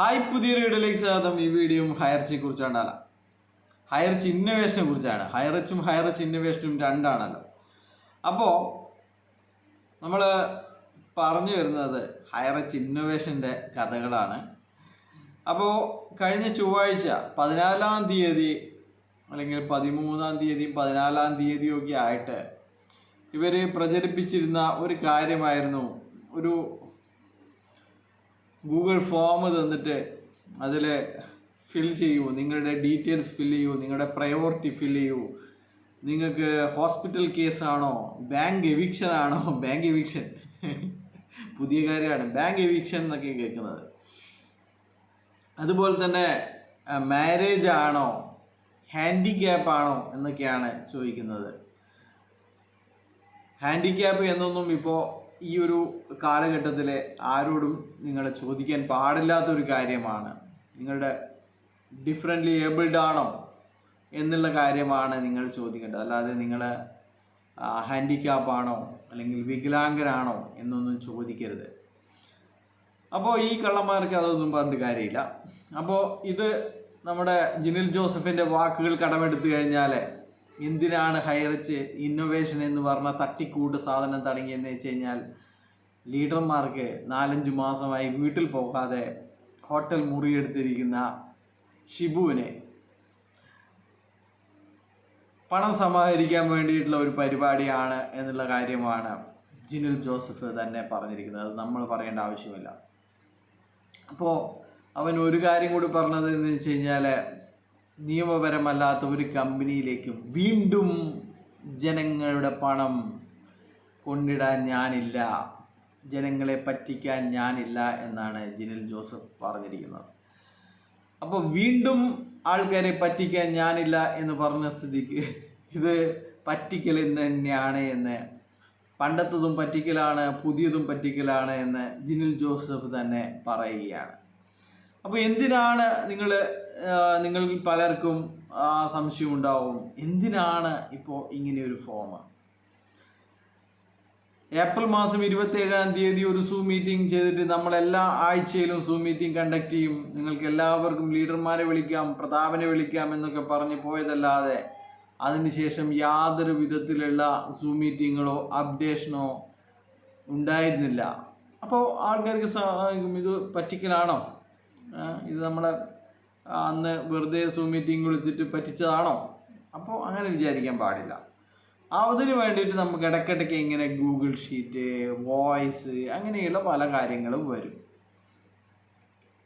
Hi പുതിയൊരു വീഡിയോയിലേക്ക് സ്വാഗതം. ഈ വീഡിയോ ഹയർച്ചിയെ കുറിച്ചാണല്ല ഹയർച്ച് ഇന്നോവേഷനെ കുറിച്ചാണ് ഹയർച്ചും ഹയർച്ച് ഇന്നോവേഷനും രണ്ടാണല്ലോ. അപ്പോൾ നമ്മൾ പറഞ്ഞു വരുന്നത് ഹയർച്ച് ഇന്നോവേഷന്റെ കഥകളാണ്. അപ്പോൾ കഴിഞ്ഞ ചൊവ്വാഴ്ച പതിനാലാം തീയതി അല്ലെങ്കിൽ പതിമൂന്നാം തീയതി പതിനാലാം തീയതിയൊക്കെ ആയിട്ട് ഇവർ പ്രചരിപ്പിച്ചിരുന്ന ഒരു കാര്യമായിരുന്നു. ഒരു ഗൂഗിൾ ഫോം തന്നിട്ട് അതിൽ ഫിൽ ചെയ്യൂ. നിങ്ങളുടെ ഡീറ്റെയിൽസ് ഫിൽ ചെയ്യൂ. നിങ്ങളുടെ പ്രയോറിറ്റി ഫിൽ ചെയ്യൂ. നിങ്ങൾക്ക് ഹോസ്പിറ്റൽ കേസാണോ ബാങ്ക് എവിക്ഷൻ ആണോ? ബാങ്ക് എവിക്ഷൻ പുതിയ കാര്യമാണ്. ബാങ്ക് എവിക്ഷൻ എന്നൊക്കെ കേൾക്കുന്നത്. അതുപോലെ തന്നെ മാരേജ് ആണോ? ഹാൻഡിക്യാപ്പ് ആണോ? എന്നൊക്കെയാണ് ചോദിക്കുന്നത്. ഹാൻഡിക്യാപ്പ് എന്നൊന്നും ഇപ്പോൾ ഈ ഒരു കാലഘട്ടത്തിൽ ആരോടും നിങ്ങൾ ചോദിക്കാൻ പാടില്ലാത്തൊരു കാര്യമാണ്. നിങ്ങളുടെ ഡിഫറെന്റ്ലി ഏബിൾഡ് ആണോ എന്നുള്ള കാര്യമാണ് നിങ്ങൾ ചോദിക്കേണ്ടത്. അല്ലാതെ നിങ്ങൾ ഹാൻഡിക്യാപ്പ് ആണോ അല്ലെങ്കിൽ വികലാംഗരാണോ എന്നൊന്നും ചോദിക്കരുത്. അപ്പോൾ ഈ കള്ളന്മാർക്ക് അതൊന്നും പറഞ്ഞിട്ട് കാര്യമില്ല. അപ്പോൾ ഇത് നമ്മുടെ ജിനിൽ ജോസഫിന്റെ വാക്കുകൾ കടമെടുത്തു കഴിഞ്ഞാൽ എന്തിനാണ് ഹൈറിച്ച് ഇന്നോവേഷൻ എന്ന് പറഞ്ഞ തട്ടിക്കൂട്ട് സാധനം തുടങ്ങിയെന്ന് വെച്ച് കഴിഞ്ഞാൽ ലീഡർമാർക്ക് നാലഞ്ച് മാസമായി വീട്ടിൽ പോകാതെ ഹോട്ടൽ മുറിയെടുത്തിരിക്കുന്ന ഷിബുവിനെ പണം സമാഹരിക്കാൻ വേണ്ടിയിട്ടുള്ള ഒരു പരിപാടിയാണ് എന്നുള്ള കാര്യമാണ് ജിനിൽ ജോസഫ് തന്നെ പറഞ്ഞിരിക്കുന്നത്. അത് നമ്മൾ പറയേണ്ട ആവശ്യമില്ല. അപ്പോൾ അവൻ ഒരു കാര്യം കൂടി പറഞ്ഞത് എന്ന് വെച്ച് കഴിഞ്ഞാൽ നിയമപരമല്ലാത്ത ഒരു കമ്പനിയിലേക്കും വീണ്ടും ജനങ്ങളുടെ പണം കൊണ്ടിടാൻ ഞാനില്ല. ജനങ്ങളെ പറ്റിക്കാൻ ഞാനില്ല എന്നാണ് ജിനിൽ ജോസഫ് പറഞ്ഞിരിക്കുന്നത്. അപ്പോൾ വീണ്ടും ആൾക്കാരെ പറ്റിക്കാൻ ഞാനില്ല എന്ന് പറഞ്ഞ സ്ഥിതിക്ക് ഇത് പറ്റിക്കൽ തന്നെയാണ് എന്ന് പണ്ടത്തതും പറ്റിക്കലാണ് പുതിയതും പറ്റിക്കലാണ് എന്ന് ജിനിൽ ജോസഫ് തന്നെ പറയുകയാണ്. അപ്പോൾ എന്തിനാണ് നിങ്ങൾ നിങ്ങൾ പലർക്കും സംശയം ഉണ്ടാവും? എന്തിനാണ് ഇപ്പോൾ ഇങ്ങനെ ഒരു ഫോം ഏപ്രിൽ മാസം ഇരുപത്തി ഏഴാം തീയതി ഒരു സൂം മീറ്റിംഗ് ചെയ്തിട്ട് നമ്മൾ എല്ലാ ആഴ്ചയിലും സൂം മീറ്റിംഗ് കണ്ടക്ട് ചെയ്യും. നിങ്ങൾക്ക് എല്ലാവർക്കും ലീഡർമാരെ വിളിക്കാം പ്രതാപനെ വിളിക്കാം എന്നൊക്കെ പറഞ്ഞ് പോയതല്ലാതെ അതിനുശേഷം യാതൊരു വിധത്തിലുള്ള സൂം മീറ്റിങ്ങുകളോ അപ്ഡേഷനോ ഉണ്ടായിരുന്നില്ല. അപ്പോൾ ആൾക്കാർക്ക് ഇത് പറ്റിക്കലാണോ ഇത് നമ്മളെ അന്ന് വെറുതെ സൂം മീറ്റിംഗ് വിളിച്ചിട്ട് പറ്റിച്ചതാണോ? അപ്പോൾ അങ്ങനെ വിചാരിക്കാൻ പാടില്ല. അതിന് വേണ്ടിയിട്ട് നമുക്ക് ഇടയ്ക്കിടയ്ക്ക് ഇങ്ങനെ ഗൂഗിൾ ഷീറ്റ് വോയിസ് അങ്ങനെയുള്ള പല കാര്യങ്ങളും വരും.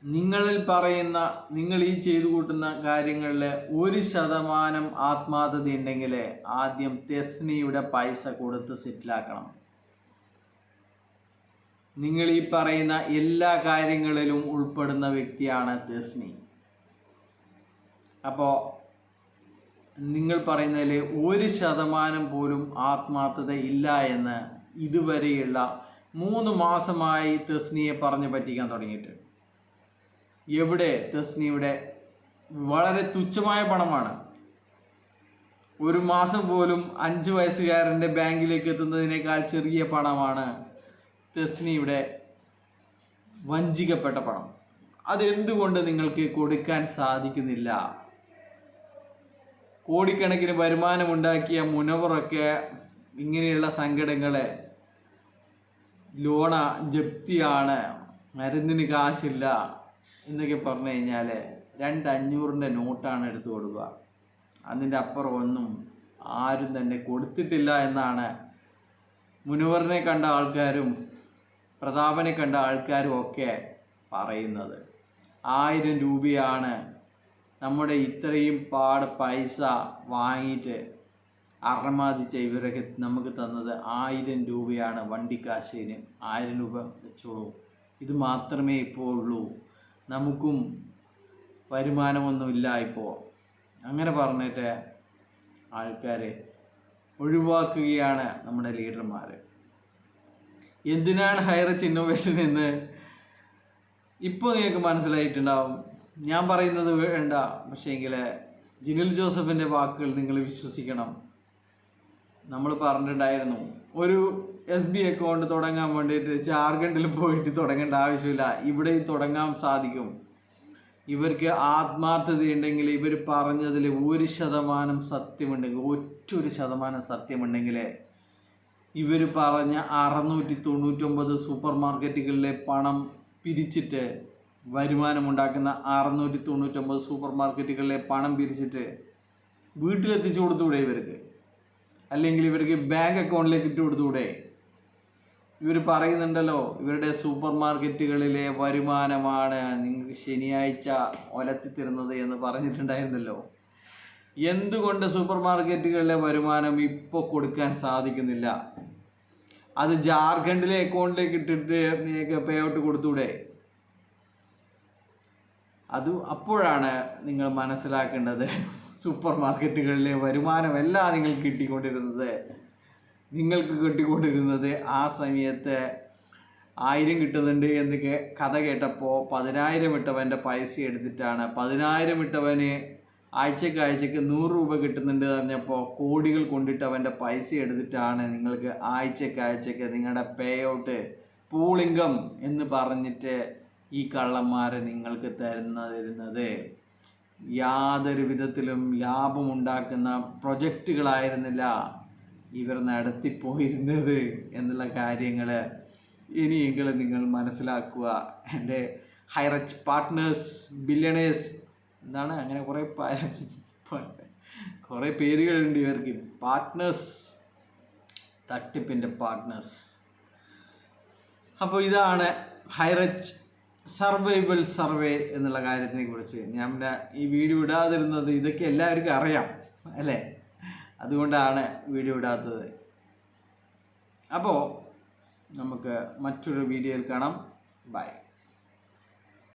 നിങ്ങളിൽ പറയുന്ന നിങ്ങൾ ഈ ചെയ്തു കൂട്ടുന്ന കാര്യങ്ങളിൽ ഒരു ശതമാനം ആത്മാർത്ഥത ഉണ്ടെങ്കിൽ ആദ്യം തെസ്നിയുടെ പൈസ കൊടുത്ത് സെറ്റിലാക്കണം നിങ്ങൾ ഈ പറയുന്ന എല്ലാ കാര്യങ്ങളിലും ഉൾപ്പെടുന്ന വ്യക്തിയാണ് ദസ്നി. അപ്പോൾ നിങ്ങൾ പറയുന്നതിൽ ഒരു ശതമാനം പോലും ആത്മാർത്ഥത ഇല്ല എന്ന് ഇതുവരെയുള്ള മൂന്ന് മാസമായി തെസ്നിയെ പറഞ്ഞു പറ്റിക്കാൻ തുടങ്ങിയിട്ട്. എവിടെ തെസ്നിയുടെ വളരെ തുച്ഛമായ പണമാണ്. ഒരു മാസം പോലും അഞ്ച് വയസ്സുകാരന്റെ ബാങ്കിലേക്ക് എത്തുന്നതിനേക്കാൾ ചെറിയ പണമാണ് തെസ്നിയുടെ വഞ്ചിക്കപ്പെട്ട പണം. അതെന്തുകൊണ്ട് നിങ്ങൾക്ക് കൊടുക്കാൻ സാധിക്കുന്നില്ല? കോടിക്കണക്കിന് വരുമാനമുണ്ടാക്കിയ മുനവറൊക്കെ ഇങ്ങനെയുള്ള സങ്കടങ്ങളെ ലോണ ജപ്തിയാണ് മരുന്നിന് കാശില്ല എന്നൊക്കെ പറഞ്ഞു കഴിഞ്ഞാൽ രണ്ട് അഞ്ഞൂറിന്റെ നോട്ടാണ് എടുത്തു കൊടുക്കുക. അതിന്റെ അപ്പുറം ഒന്നും ആരും തന്നെ കൊടുത്തിട്ടില്ല എന്നാണ് മുനവറിനെ കണ്ട ആൾക്കാരും പ്രതാപനെ കണ്ട ആൾക്കാരും ഒക്കെ പറയുന്നത് ആയിരം രൂപയാണ് നമ്മുടെ ഇത്രയും പാട് പൈസ വാങ്ങിയിട്ട് അർമാദിച്ച ഇവരൊക്കെ നമുക്ക് തന്നത് ആയിരം രൂപയാണ് വണ്ടിക്കാശിന്. ആയിരം രൂപ വെച്ചോളൂ. ഇത് മാത്രമേ ഇപ്പോൾ ഉള്ളൂ. നമുക്കും വരുമാനമൊന്നുമില്ല ഇപ്പോൾ. അങ്ങനെ പറഞ്ഞിട്ട് ആൾക്കാരെ ഒഴിവാക്കുകയാണ് നമ്മുടെ ലീഡർമാർ എന്തിനാണ് ഹൈറച്ച് ഇന്നോവേഷൻ എന്ന് ഇപ്പോൾ നിങ്ങൾക്ക് മനസ്സിലായിട്ടുണ്ടാവും. ഞാൻ പറയുന്നത് വേണ്ട പക്ഷേങ്കിൽ ജിനിൽ ജോസഫിന്റെ വാക്കുകൾ നിങ്ങൾ വിശ്വസിക്കണം. നമ്മൾ പറഞ്ഞിട്ടുണ്ടായിരുന്നു ഒരു എസ് ബി അക്കൗണ്ട് തുടങ്ങാൻ വേണ്ടിയിട്ട് ജാർഖണ്ഡിൽ പോയിട്ട് തുടങ്ങേണ്ട ആവശ്യമില്ല. ഇവിടെ തുടങ്ങാൻ സാധിക്കും. ഇവർക്ക് ആത്മാർത്ഥതയുണ്ടെങ്കിൽ ഇവർ പറഞ്ഞതിൽ ഒരു ശതമാനം സത്യമുണ്ടെങ്കിൽ ഒറ്റൊരു ശതമാനം സത്യമുണ്ടെങ്കിൽ ഇവർ പറഞ്ഞ അറുന്നൂറ്റി തൊണ്ണൂറ്റൊമ്പത് സൂപ്പർ മാർക്കറ്റുകളിലെ പണം പിരിച്ചിട്ട് വരുമാനമുണ്ടാക്കുന്ന അറുന്നൂറ്റി തൊണ്ണൂറ്റൊമ്പത് സൂപ്പർ മാർക്കറ്റുകളിലെ പണം പിരിച്ചിട്ട് വീട്ടിലെത്തിച്ചു കൊടുത്തുകൂടെ ഇവർക്ക്? അല്ലെങ്കിൽ ഇവർക്ക് ബാങ്ക് അക്കൗണ്ടിലേക്ക് ഇട്ട് കൊടുത്തുകൂടെ? ഇവർ പറയുന്നുണ്ടല്ലോ ഇവരുടെ സൂപ്പർ മാർക്കറ്റുകളിലെ വരുമാനമാണ് നിങ്ങൾക്ക് ശനിയാഴ്ച ഒലത്തി തരുന്നത് എന്ന് പറഞ്ഞിട്ടുണ്ടായിരുന്നല്ലോ. എന്തുകൊണ്ട് സൂപ്പർ മാർക്കറ്റുകളിലെ വരുമാനം ഇപ്പോൾ കൊടുക്കാൻ സാധിക്കുന്നില്ല? അത് ജാർഖണ്ഡിലെ അക്കൗണ്ടിലേക്ക് ഇട്ടിട്ട് നിങ്ങൾക്ക് പേ ഔട്ട് കൊടുത്തൂടെ? അത് അപ്പോഴാണ് നിങ്ങൾ മനസ്സിലാക്കേണ്ടത് സൂപ്പർ മാർക്കറ്റുകളിലെ വരുമാനമല്ല നിങ്ങൾക്ക് കിട്ടിക്കൊണ്ടിരുന്നത്. നിങ്ങൾക്ക് കിട്ടിക്കൊണ്ടിരുന്നത് ആ സമയത്ത് ആയിരം കിട്ടുന്നുണ്ട് എന്ന് കഥ കേട്ടപ്പോൾ പതിനായിരം ഇട്ടവന്റെ പൈസ എടുത്തിട്ടാണ്. പതിനായിരം ഇട്ടവന് ആഴ്ചക്ക് ആഴ്ചക്ക് നൂറ് രൂപ കിട്ടുന്നുണ്ട് പറഞ്ഞപ്പോൾ കോടികൾ കൊണ്ടിട്ട് അവന്റെ പൈസ എടുത്തിട്ടാണ് നിങ്ങൾക്ക് ആഴ്ചക്ക് ആഴ്ചക്ക് നിങ്ങളുടെ പേ ഔട്ട് പൂളിംഗം എന്ന് പറഞ്ഞിട്ട് ഈ കള്ളന്മാരെ നിങ്ങൾക്ക് തരുന്നതിരുന്നത്. യാതൊരു വിധത്തിലും ലാഭമുണ്ടാക്കുന്ന പ്രൊജക്റ്റുകളായിരുന്നില്ല ഇവർ നടത്തിപ്പോയിരുന്നത് എന്നുള്ള കാര്യങ്ങൾ ഇനിയെങ്കിലും നിങ്ങൾ മനസ്സിലാക്കുക. എന്റെ ഹൈറച്ച് പാർട്ട്നേഴ്സ് ബില്യണേഴ്സ് എന്താണ്? അങ്ങനെ കുറേ കുറേ പേരുകളുണ്ട് ഇവർക്ക്. പാർട്ട്നേഴ്സ് തട്ടിപ്പിന്റെ പാർട്ട്നേഴ്സ് അപ്പോൾ ഇതാണ് ഹൈറച്ച് സർവൈവൽ സർവേ എന്നുള്ള കാര്യത്തിനെ കുറിച്ച്. ഞാൻ ഈ വീഡിയോ ഇടാതിരുന്നത് ഇതൊക്കെ എല്ലാവർക്കും അറിയാം അല്ലേ? അതുകൊണ്ടാണ് വീഡിയോ ഇടാത്തത്. അപ്പോൾ നമുക്ക് മറ്റൊരു വീഡിയോയിൽ കാണാം. ബൈ